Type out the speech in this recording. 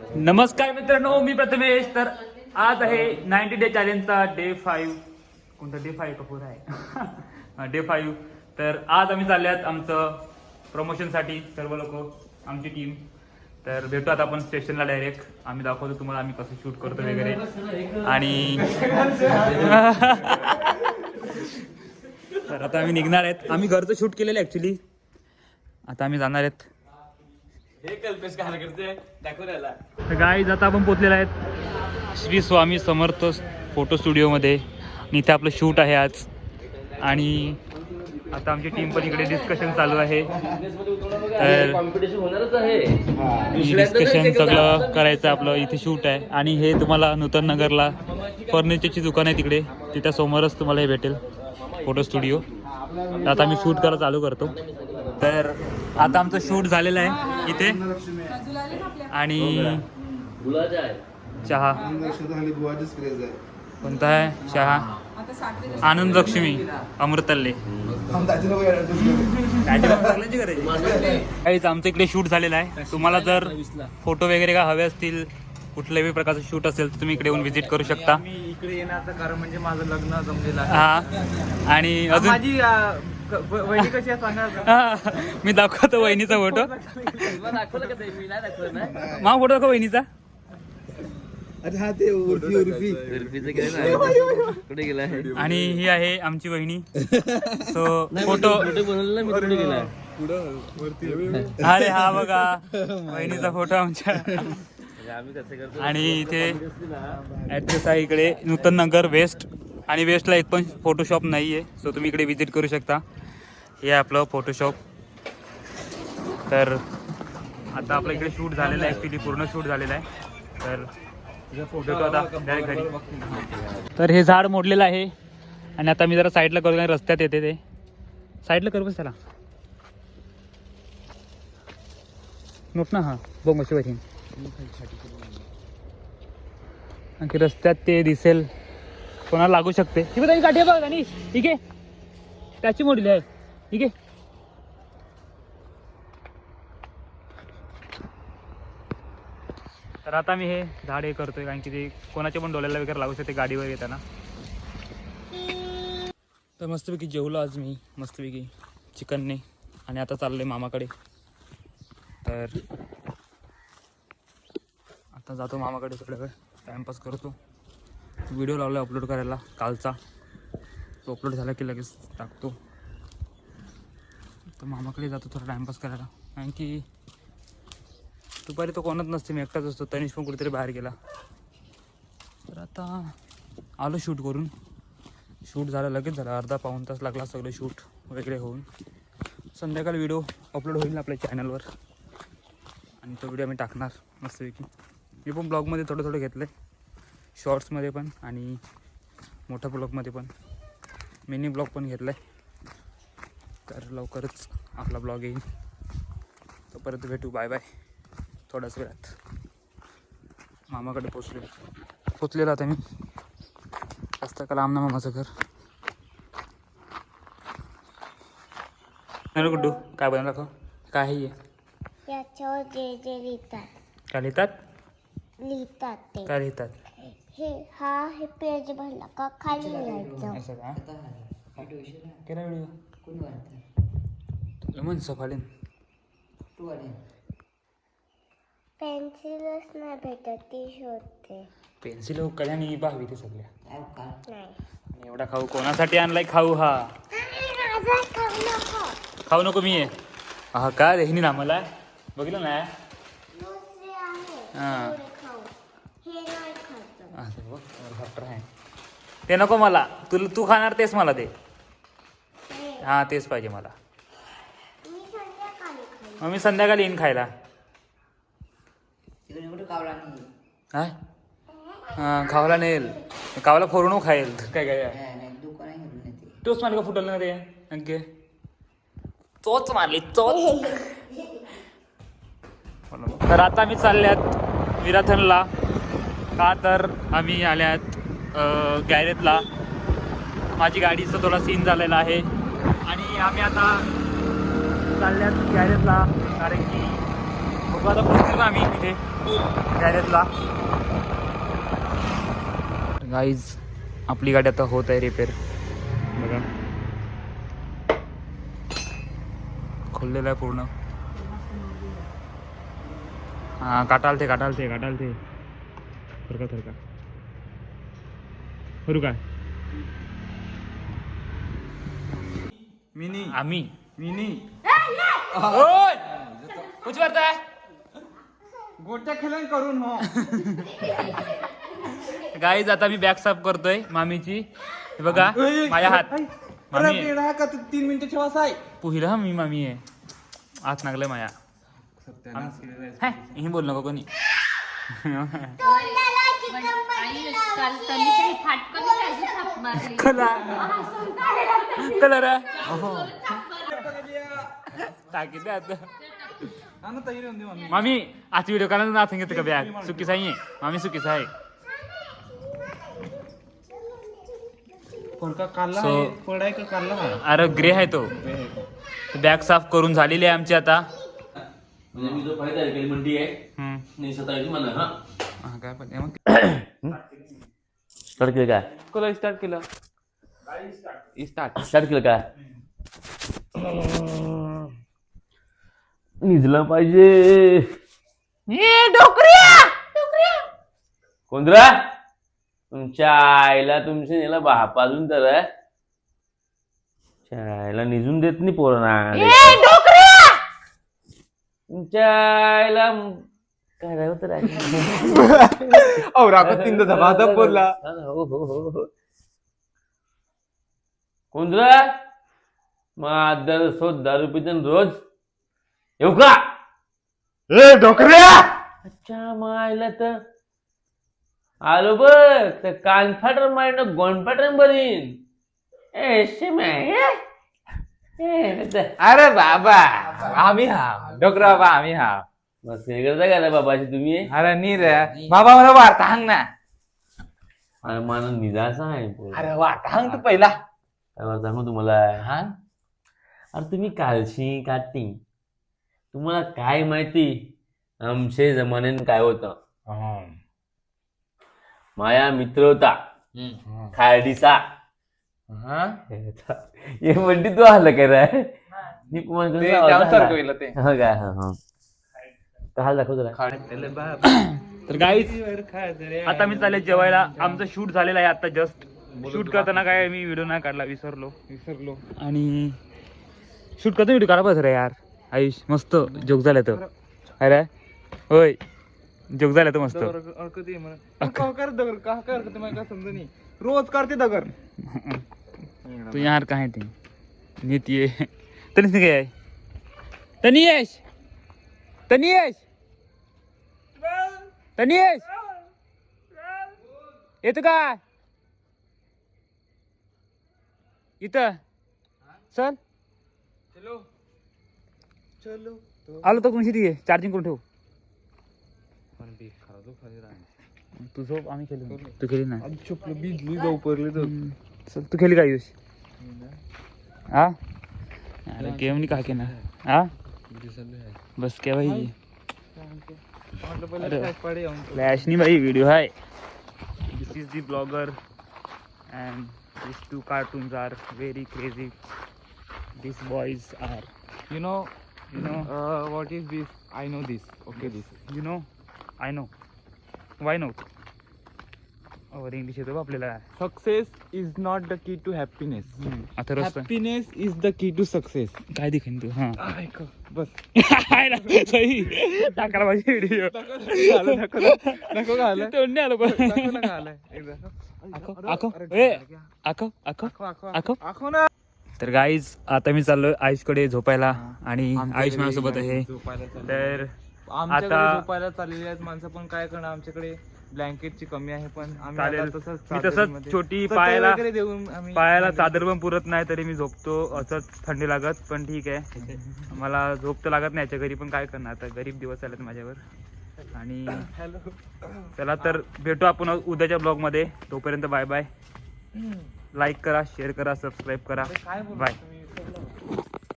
नमस्कार मित्रांनो मी प्रथमेश. तर आज आहे नाईन्टी डे चॅलेंजचा डे फाईव्ह कोणता डे फाईव्ह कपूर आहे. डे फाईव्ह तर आज आम्ही चालल्यात आमचं प्रमोशनसाठी सर्व लोक आमची टीम तर भेटू आता आपण स्टेशनला डायरेक्ट आम्ही दाखवतो तुम्हाला आम्ही कसं शूट करतो वगैरे. आणि तर आता आम्ही निघणार आहेत. आम्ही घरचं शूट केलेलं ॲक्च्युली आता आम्ही जाणार आहेत. तर गाईज आता आपण पोचलेलो आहेत. श्री स्वामी समर्थ फोटो स्टुडिओमध्ये. आणि इथे आपलं शूट आहे आज. आणि आता आमची टीम पण इकडे डिस्कशन चालू आहे. तर कॉम्पिटिशन होणारच आहे. डिस्कशन सगळं करायचं आपलं. इथे शूट आहे. आणि हे तुम्हाला नूतन नगरला फर्निचरची दुकान आहे तिकडे. तिच्या समोरच तुम्हाला हे भेटेल. Photo studio. तर आता आम्ही शूट करायला चालू करतो. तर आता आमचं शूट झालेलं आहे. इथे. आणि चहा. कोणता आहे? चहा. आनंद लक्ष्मी अमृतल्ले. काहीच आमचं इकडे शूट झालेलं आहे. तुम्हाला जर फोटो वगैरे का हवे असतील कुठल्याही प्रकारचं शूट असेल तर तुम्ही इकडे येऊन व्हिजिट करू शकता. इकडे येण्याचं कारण म्हणजे माझं लग्न जमलेलं हा. आणि अजून वहिनी कशी आहे सांगणार का? हा, मी दाखवतो वहिनीचा फोटो. तुला दाखवलं का ते? मी नाही दाखवलं ना. मा फोटो दाखव वहिनीचा. अरे हा ते उर्फी उर्फी. कुठे गेला? आणि ही आहे आमची वहिनी. सो फोटो मी कुठे गेला. अरे हा बघा. वहिनीचा फोटो आमच्या. आम्ही कसं करतो? आणि इथे ॲड्रेस आहे इकडे. नूतन नगर वेस्ट आणि वेस्टला एक पण फोटोशॉप नाही आहे सो तुम्ही इकडे विजिट करू शकता. हे आपलं फोटोशॉप तर आता आपलं इकडे शूट झालेलं आहे. ॲक्च्युली पूर्ण शूट झालेलं आहे. तर फोटो आता घरी. तर हे झाड मोडलेलं आहे. आणि आता मी जरा साईडला करू नाही रस्त्यात येते ते. साईडला करू बस त्याला. नोट ना हां. बघ मशी आणखी रस्त्यात ते दिसेल. कोणाला लागू शकते. ही बघा काठी बघा आणि ठीक आहे त्याची मोडली आहे. ठीक आहे तर आता मी हे झाड हे करतोय कारण की ते कोणाच्या पण डोळ्याला वगैरे लागू शकते गाडीवर येताना. तर मस्तपैकी जेवलो आज मी. मस्तपैकी चिकनने. आणि आता चाललोय मामाकडे. तर आता जातो मामाकडे थोड्या वेळ टाईमपास करतो. व्हिडिओ लावला अपलोड करायला कालचा. तो अपलोड झाला की लगेच टाकतो. तर मामाकडे जातो थोडा टाईमपास करायला. कारण की दुपारी तो कोणत नसते मी एकटाच असतो. तनिष पण कुठेतरी बाहेर गेला. तर आता आलो शूट करून. शूट झालं लगेच झालं. अर्धा पाऊण तास लागला सगळं शूट वगैरे होऊन. संध्याकाळी व्हिडिओ अपलोड होईल आपल्या चॅनलवर आणि तो व्हिडिओ मी टाकणार मस्तपैकी. मी पण ब्लॉगमध्ये थोडं थोडं घेतलं आहे शॉर्ट्समध्ये पण आणि मोठ्या ब्लॉगमध्ये पण. मिनी ब्लॉग पण घेतला आहे तर लवकरच आपला ब्लॉग येईल. तोपर्यंत भेटू. Bye bye. थोड्याच वेळात. मामाकडे पोचले. पोचलेलो आता मी. जास्त का लांब ना मामाचं घर. नाही गुड्डू काय बनवलं दाखव काय आहे? याच्यावर जे जे लिहितात. काय लिहितात? लिहितात ते. काय लिहितात? हे हा हे पेज भरला का? खाली असं का केला व्हिडिओ म्हण सफालीन. पेन्सिलच नाही भेटत ती शोधते. पेन्सिल पाहावी ते सगळ्या. नाही. आणि एवढा खाऊ कोणासाठी आणलाय? खाऊ हा. माझा खाऊ नको. खाऊ नको मी. आहे हा का देहिनी ना मला बघितलं ना? दुसरे आहे. हां. हे नाही खायचं असं बघ हेलिकॉप्टर आहे ते नको मला. तू तू खाणार तेच मला दे. हां तेच पाहिजे मला. मी संध्याकाळी खाईन मग मी संध्याकाळी येईन खायला हां खावला नेल. कावला फोडून खाईल. काय काय? तोच मला का फुटल ना ते. अंके. तोच मारली तोच. तर आता आम्ही चालल्यात विराथनला. का तर आम्ही आल्यात. गॅरेजला. माझी गाडीचा थोडा सीन झालेला आहे. आणि आम्ही आता चालल्यात गॅरेजला कारण की बघायला पोहोचलो ना आम्ही तिथे गॅरेजला. गाईज आपली गाडी आता होत आहे रिपेअर बघा. खोललेलं आहे पूर्ण. हां काटाल ते काटाल ते काटाल ते थरका थरका. करू काय मिनी. आम्ही. मिनी. ओय! कुछ करताय गोट्या खेळून करून हो. गाईज आता मी बॅग साफ करतोय मामीची. हे बघा माझ्या हात. मामी आहे. अरे का तू तीन मिनिटं ठेवास आहे पुहिला हा मी मामी आहे. हात लागलाय माया. हे बोल नको कोणी. कलर. आता. हा मामी आजची व्हिडिओ काढायला ना सांगितलं का बॅग चुकीचा आहे. मामी चुकीचा आहे. आहे अरे ग्रे आहे तो. बॅग साफ करून झालेली आहे आमची आता. म्हणजे मी जो फायदा आहे केली मंडी आहे. नाही स्वतः म्हणा हा. हा, काय पण मग स्टार्ट केलं काय कोला स्टार्ट केलं? स्टार्ट स्टार्ट केलं काय निजलं पाहिजे. कोणतरा तुमच्या आईला तुमच्या याला बापाजून तर आहे. तुमच्या आईला निजून देत नाही पोरांना. तुमच्या आईला काय राहत औ राखत तीन धबाधब बोलला. हो हो हो हो सो दारू पितन रोज? येऊ का? ए डोकऱ्या अच्छा मायला तर. आलो बघ तर कान फाटर मारणं गोंड फाटर बरीन ए शिम्या, अरे बाबा आम्ही हा डोकरा बाबा आम्ही हा मग हे करता का रे बाबाशी तुम्ही अरे नी रे बाबा मला वार्ता हांग ना अरे मला निदासा आहे पोरं. अरे वार्ता हांग तू पहिला काय मला सांगू तुम्हाला हा अरे तुम्ही कालशी काटी तुम्हाला काय माहिती आमचे जमान्यान काय होतं माया मित्र होता खारडीचा हे? म्हणते तू आलं काय रे? मी पण ते? होईल ते. हा काय हा हा. तर हाल दाखव जरा तर आता मी चालेल जेवायला. आमचं शूट झालेलं आहे आता जस्ट शूट करताना काय मी व्हिडिओ नाही काढला विसरलो. विसरलो. आणि शूट करतो व्हिडिओ काढा बस रे यार. आयुष मस्त जोक झाला तर. अरे होय. जोक झाला तर मस्त. दगर अडकत ये म्हणून का कर दगर का कर तुम्हाला काय समजा नाही. रोज करते दगर तू यार काय ते? नीत ये तनिष काय आहे तनियश तनियश तनियश येतो काय इथं. चल. चलो. चलो आलो तर कोणशी ती चार्जिंग करून ठेव. तू झोप आम्ही खेळू. तू खेळली ना. चुपलं बिजली जाऊ पडली तर. चल तू खेळली का आयुष हा? अरे गेम नाही का के ना हा? बस क्या भाई. काय फ्लॅश नाही भाई व्हिडिओ आहे. This is the blogger and this two cartoons are very crazy this boys are you know you know what is this I know this okay this you know I know why no और English येतो आपल्याला success is not the key to happiness आता रस्त. Happiness is the key to success काय दिखेन तू? हा. बस. सही टाकायला पाहिजे व्हिडिओ नको घालं तोंड नाही आलं पण आखो ना. तर गाईज आता मी चाललोय आयुषकडे झोपायला आणि आयुष माझ्यासोबत आहे. तर आता- झोपायला चाललेली आहेत. माणसं पण काय करणार आमच्याकडे? ब्लँकेटची कमी आहे पण आम्ही चालेल. आता तसंच मी तसंच चादरीमध्ये- छोटी चटई पायाला- वगैरे देऊन आम्ही पायाला चादर पण पुरत नाही तरी मी झोपतो. असंच थंडी लागत पण ठीक आहे. मला झोप तर लागत नाही याच्या घरी पण काय करणार? आता गरीब दिवस आलेत माझ्यावर. आणि हॅलो. चला तर भेटू आपण उद्याच्या ब्लॉगमध्ये तोपर्यंत बाय बाय. लाईक करा शेअर करा सबस्क्राईब करा. काय बोलू बाय. तुम्ही?